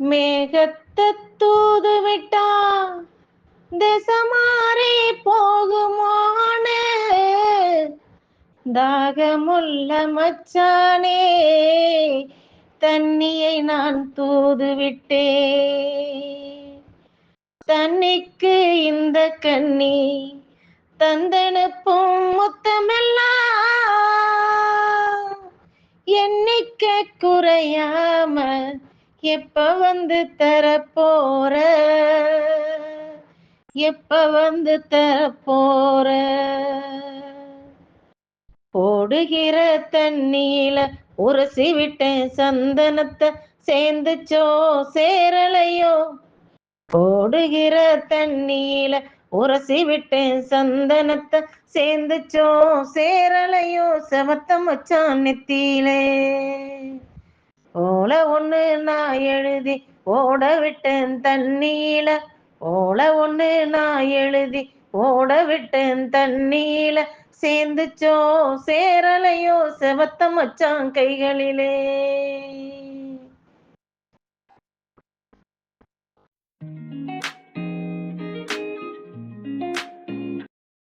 மேகத்தை தூது விட்டா திசமாறி போகுமோனு. தாகமுள்ள மச்சானே தண்ணியை நான் தூது விட்டேன் தண்ணிக்கு இந்த கண்ணி தந்தனுப்பும் முத்தமெல்லாம். எண்ணிக்கை குறையாம எப்ப வந்து தரப்போற எப்ப வந்து தரப்போற போடுகிற தண்ணியில உரசி விட்டேன் சந்தனத்தை சேர்ந்துச்சோ சேரலையோ? போடுகிற தண்ணியில உரசி விட்டேன் சந்தனத்தை சேர்ந்துச்சோ சேரலையோ? செவத்த வச்சான் நெத்தியிலே. ஓல ஒண்ணு நான் எழுதி ஓட விட்டேன் தண்ணீல ஓல ஒண்ணு நான் எழுதி ஓட விட்டேன் தண்ணீல சேர்ந்துச்சோ சேரலையோ செவத்தம் வச்சான் கைகளிலே. thank you